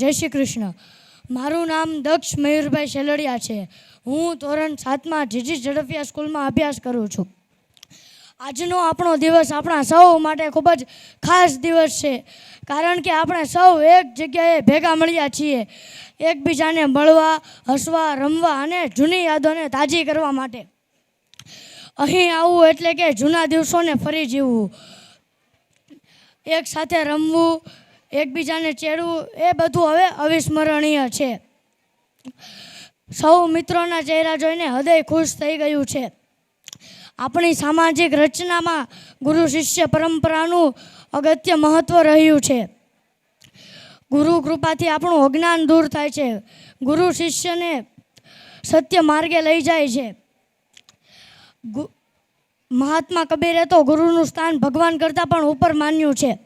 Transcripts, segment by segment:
જય શ્રી કૃષ્ણ. મારું નામ દક્ષ મયુરભાઈ શેલડિયા છે. હું ધોરણ સાતમાં જીજી ઝડફિયા સ્કૂલમાં અભ્યાસ કરું છું. આજનો આપણો દિવસ આપણા સૌ માટે ખૂબ જ ખાસ દિવસ છે. કારણ કે આપણે સૌ એક જગ્યાએ ભેગા મળ્યા છીએ. એકબીજાને મળવા, હસવા, રમવા અને જૂની યાદોને તાજી કરવા માટે. અહીં આવવું એટલે કે જૂના દિવસોને ફરી જીવવું. એક સાથે રમવું એકબીજાને ચેડવું, એ બધું હવે અવિસ્મરણીય છે. સૌ મિત્રોના ચહેરા જોઈને હૃદય ખુશ થઈ ગયું છે. આપણી સામાજિક રચનામાં ગુરુ શિષ્ય પરંપરાનું અગત્ય મહત્વ રહ્યું છે. ગુરુ કૃપાથી આપણું અજ્ઞાન દૂર થાય છે. ગુરુ શિષ્યને સત્ય માર્ગે લઈ જાય છે. મહાત્મા કબીરે તો ગુરુનું સ્થાન ભગવાન કરતાં પણ ઉપર માન્યું છે.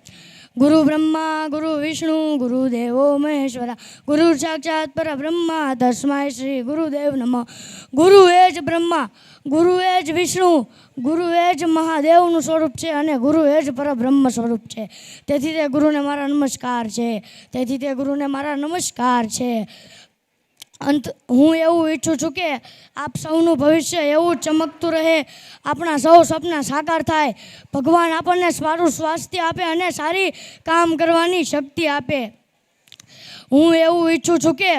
ગુરુ બ્રહ્મા, ગુરુ વિષ્ણુ, ગુરુ દેવો મહેશ્વરા, ગુરુ સાક્ષાત પર બ્રહ્મા તસ્માય શ્રી ગુરુદેવ નમઃ. ગુરુ એ જ બ્રહ્મા, ગુરુ એ જ વિષ્ણુ, ગુરુ એ જ મહાદેવનું સ્વરૂપ છે અને ગુરુ એ જ પરબ્રહ્મ સ્વરૂપ છે. તેથી તે ગુરુને મારા નમસ્કાર છે. તેથી તે ગુરુને મારા નમસ્કાર છે. અંત હું એવું ઈચ્છું છું કે આપ સૌનું ભવિષ્ય એવું ચમકતું રહે, આપણા સૌ સપના સાકાર થાય. ભગવાન આપણને સારું સ્વાસ્થ્ય આપે અને સારી કામ કરવાની શક્તિ આપે. હું એવું ઈચ્છું છું કે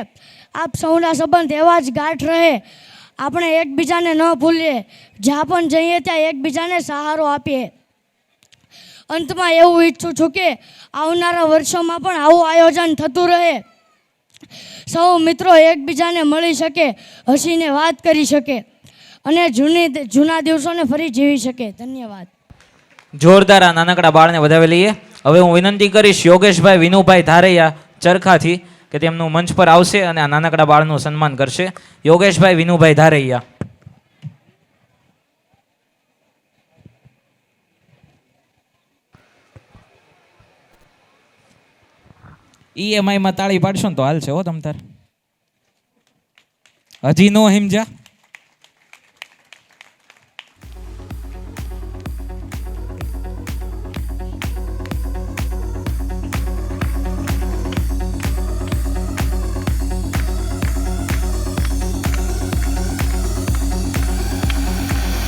આપ સૌના સંબંધ એવા જ ગાંઠ રહે. આપણે એકબીજાને ન ભૂલીએ. જ્યાં પણ જઈએ ત્યાં એકબીજાને સહારો આપીએ. અંતમાં એવું ઈચ્છું છું કે આવનારા વર્ષોમાં પણ આવું આયોજન થતું રહે. સૌ મિત્રો એકબીજાને મળી શકે, હસીને વાત કરી શકે અને જૂની જૂના દિવસોને ફરી જીવી શકે. ધન્યવાદ. જોરદાર આ નાનકડા બાળને વધાવી લઈએ. હવે હું વિનંતી કરીશ યોગેશભાઈ વિનુભાઈ ધારૈયા ચરખાથી કે તેમનું મંચ પર આવશે અને આ નાનકડા બાળનું સન્માન કરશે. યોગેશભાઈ વિનુભાઈ ધારૈયા. ઈએમઆઈમાં તાળી પાડશો ને તો હાલશે હો તમ તાર. હજી નો હિમજા.